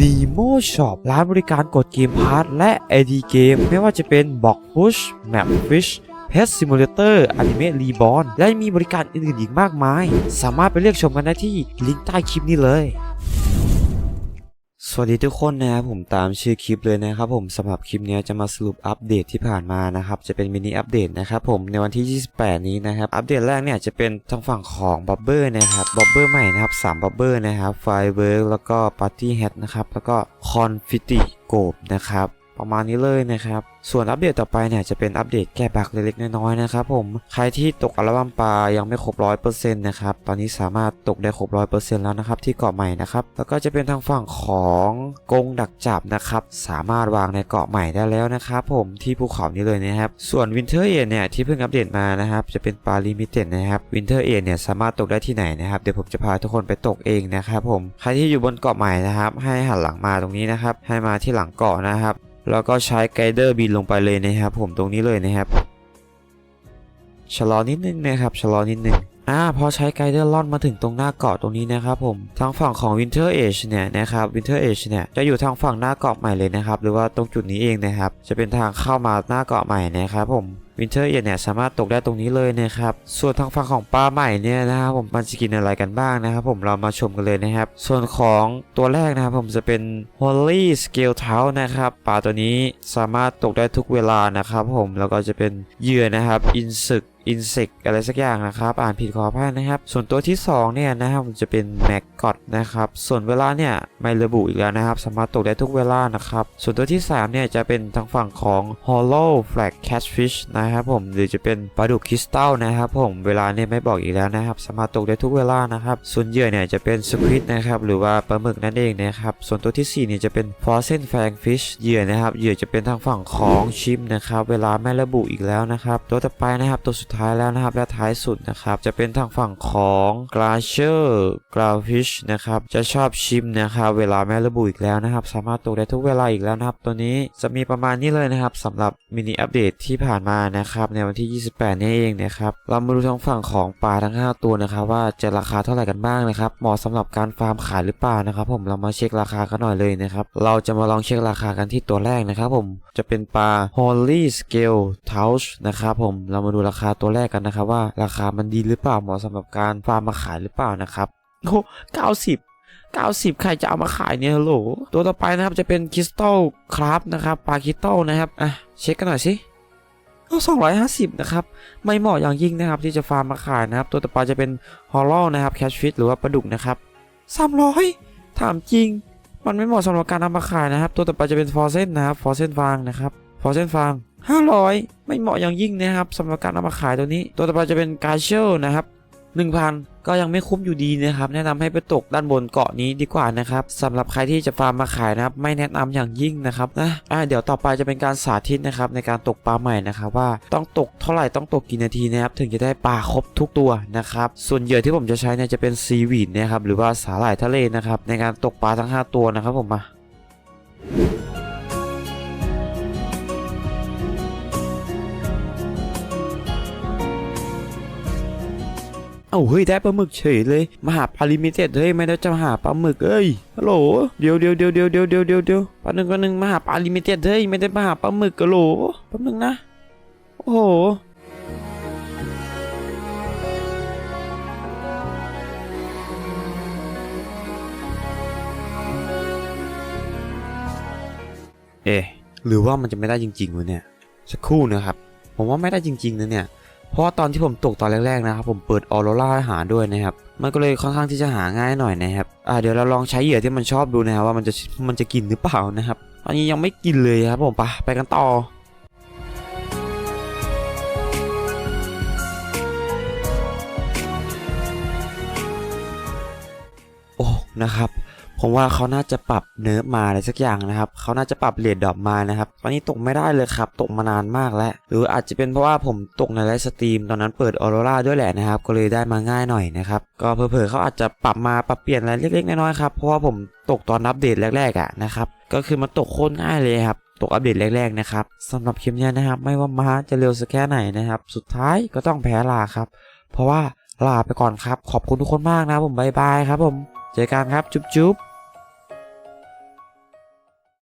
Nemo Shop ร้านบริการกดเกมพาร์ทและ ID เกมไม่ว่าจะเป็น Box Push Map Fish Pet Simulator Anime Reborn และมีบริการอื่นๆอีกมากมาย สามารถไปเลือกชมกันได้ที่ลิงก์ใต้คลิปนี้เลย สวัสดีทุกคนนะครับผมตามชื่อคลิปเลยนะครับผมสำหรับคลิปนี้จะมาสรุปอัปเดตที่ผ่านมานะครับจะเป็นมินิอัปเดตนะครับผมในวันที่ 28 นี้นะครับอัปเดตแรกเนี่ยจะเป็นทางฝั่งของบับเบอร์นะครับบับเบอร์ใหม่นะครับ3บับเบอร์นะครับไฟเวิร์กแล้วก็ปาร์ตี้แฮทนะครับแล้วก็คอนฟิติโกบนะครับ ประมาณนี้เลยนะครับ ส่วนอัปเดตต่อไปเนี่ยจะเป็นอัปเดตแก้บั๊กเล็กๆน้อยๆนะครับผม ใครที่ตกอัลบั้มปลายังไม่ครบร้อยเปอร์เซ็นต์นะครับ ตอนนี้สามารถตกได้ครบร้อยเปอร์เซ็นต์แล้วนะครับที่เกาะใหม่นะครับ แล้วก็จะเป็นทางฝั่งของกงดักจับนะครับ สามารถวางในเกาะใหม่ได้แล้วนะครับผมที่ภูเขานี้เลยนะครับ ส่วนวินเทอร์เอเนี่ยที่เพิ่งอัปเดตมานะครับ จะเป็นปลาลิมิเต็ดนะครับวินเทอร์เอเนี่ยสามารถตกได้ที่ไหนนะครับ เดี๋ยวผมจะพาทุกคนไปตกเองนะครับผม ใครที่อยู่บนเกาะใหม่นะครับ ให้หันหลังมาตรงนี้นะครับ ให้มาที่หลังเกาะนะครับ แล้วก็ใช้ไกด์เดอร์บินลงไปเลยนะครับ ผมตรงนี้เลยนะครับ ชะลอนิดนึงนะครับ ชะลอนิดนึงอ่าพอใช้ไกด์เดอร์ล่อนมาถึงตรงหน้าเกาะตรงนี้นะครับผมทางฝั่งของ Winter Age เนี่ยนะครับ Winter Age เนี่ยจะอยู่ทางฝั่งหน้าเกาะใหม่เลยนะครับ หรือว่าตรงจุดนี้เองนะครับ จะเป็นทางเข้ามาหน้าเกาะใหม่นะครับผม วินเทอร์เอเนี่ยสามารถตกได้ตรงนี้เลยนะครับ ส่วนทางฝั่งของปลาใหม่เนี่ยนะครับผมมันจะกินอะไรกันบ้างนะครับผมเรามาชมกันเลยนะครับ ส่วนของตัวแรกนะครับผมจะเป็น Holy Scale t o u นะครับปลาตัวนี้สามารถตกได้ทุกเวลานะครับผมแล้วก็จะเป็นเหยื่อนะครับอินสึกอินเสกอะไรสักอย่างนะครับ อ่านผิดขออภัยนะครับ ส่วนตัวที่สองเนี่ยนะครับมันจะเป็นแม็กกอดนะครับ ส่วนเวลาเนี่ยไม่ระบุอีกแล้วนะครับ สามารถตกได้ทุกเวลานะครับ ส่วนตัวที่สามเนี่ยจะเป็นทางฝั่งของ Hollow Flag Catfish นะครับผมหรือจะเป็นปลาดุกคริสตัลนะครับผมเวลาเนี่ยไม่บอกอีกแล้วนะครับ สามารถตกได้ทุกเวลานะครับ ส่วนเหยื่อเนี่ยจะเป็นสควิดนะครับหรือว่าปลาหมึกนั่นเองนะครับส่วนตัวที่สี่เนี่ยจะเป็น Frozen Fang Fish เหยื่อนะครับเหยื่อจะเป็นทางฝั่งของชิมนะครับเวลาไม่ระบุอีกแล้วนะครับตัวต่อไปนะครับตัวสุดท้ายแล้วนะครับและท้ายสุดนะครับจะเป็นทางฝั่งของ Glacier Growfish นะครับจะชอบชิมนะครับเวลาไม่ระบุอีกแล้วนะครับ สามารถตกได้ทุกเวลาอีกแล้วนะครับ ตัวนี้จะมีประมาณนี้เลยนะครับสำหรับมินิอัปเดตที่ผ่านมานะะครับในวันที่ 28 นี่เองนะครับเรามาดูทางฝั่งของปลาทั้ง 5 ตัวนะครับว่าจะราคาเท่าไหร่กันบ้างนะครับเหมาะสำหรับการฟาร์มขายหรือเปล่านะครับ ผมเรามาเช็คราคากันหน่อยเลยนะครับเราจะมาลองเช็คราคากันที่ตัวแรกนะครับ ผมจะเป็นปลา Holy Scale Touch นะครับผมเรามาดูราคาตัวแรกกันนะครับ ว่าราคามันดีหรือเปล่าเหมาะสำหรับการฟาร์มมาขายหรือเปล่านะครับโอ้เก้าสิบ90 ใครจะเอามาขายเนี่ยโหลตัวต่อไปนะครับจะเป็นคริสตัลคราฟนะครับปลาคริสตัลนะครับ อะ เช็คกันหน่อยสิ เอา250 นะครับ ไม่เหมาะอย่างยิ่งนะครับที่จะฟาร์มมาขายนะครับ ตัวต่อไปจะเป็นฮอลล์นะครับแคชฟิตหรือว่าปลาดุกนะครับ 300 ถามจริง มันไม่เหมาะสำหรับการเอามาขายนะครับ ตัวต่อไปจะเป็นฟอร์เซนนะครับฟอร์เซนฟางนะครับฟอร์เซนฟาง500 ไม่เหมาะอย่างยิ่งนะครับสำหรับการเอามาขายตัวนี้ ตัวต่อไปจะเป็นกาเชลนะครับ 1,000 ก็ยังไม่คุ้มอยู่ดีนะครับ แนะนำให้ไปตกด้านบนเกาะนี้ดีกว่านะครับสำหรับใครที่จะฟาร์มมาขายนะครับ ไม่แนะนำอย่างยิ่งนะครับนะอ่าเดี๋ยวต่อไปจะเป็นการสาธิตนะครับในการตกปลาใหม่นะครับว่าต้องตกเท่าไหร่ต้องตกกี่นาทีนะครับถึงจะได้ปลาครบทุกตัวนะครับส่วนเหยื่อที่ผมจะใช้เนี่ยจะเป็นซีวีดนะครับหรือว่าสาหร่ายทะเลนะครับในการตกปลาทั้ง 5 ตัวนะครับผมมา เอ้าเฮ้ยได้ปลาหมึกเฉยเลยมาหาปลาลิมิเต็ดเฮ้ยไม่ได้จะมาหาปลาหมึกเอ้ยฮัลโหลเดี๋ยวเดี๋ยวเดี๋ยวเดี๋ยวเดี๋ยวเดี๋ยวเดี๋ยวเดี๋ยวปลาหนึ่งปลาหนึ่งมาหาปลาลิมิเต็ดเฮ้ยไม่ได้มาหาปลาหมึกกะโหลแป๊บนึงนะโอ้โหเอ๊หรือว่ามันจะไม่ได้จริงๆวะเนี่ยสักครู่นะครับ ผมว่าไม่ได้จริงๆนะเนี่ย เพราะว่าตอนที่ผมตกตอนแรกๆนะครับผมเปิดออโรราหาด้วยนะครับมันก็เลยค่อนข้างที่จะหาง่ายหน่อยนะครับอ่าเดี๋ยวเราลองใช้เหยื่อที่มันชอบดูนะครับว่ามันจะมันจะกินหรือเปล่านะครับอันนี้ยังไม่กินเลยครับผมไปไปกันต่อโอ้นะครับ ผมว่าเขาน่าจะปรับเนิร์ฟมาอะไรสักอย่างนะครับเขาน่าจะปรับเรทดรอปมานะครับตอนนี้ตกไม่ได้เลยครับ ตกมานานมากแล้ว หรืออาจจะเป็นเพราะว่าผมตกในไลฟ์สตรีมตอนนั้นเปิดออโรราด้วยแหละนะครับ ก็เลยได้มาง่ายหน่อยนะครับ ก็เผลอๆเขาอาจจะปรับมาปรับเปลี่ยนอะไรเล็กๆน้อยๆครับ เพราะว่าผมตกตอนอัปเดตแรกๆอะนะครับ ก็คือมันตกโคตรง่ายเลยครับตกอัปเดตแรกๆนะครับสำหรับคลิปนี้นะครับ ไม่ว่าม้าจะเร็วสักแค่ไหนนะครับ สุดท้ายก็ต้องแพ้ลาครับ เพราะว่าลาไปก่อนครับ ขอบคุณทุกคนมากนะผมบายบายครับผม เจอกันครับ จุ๊บ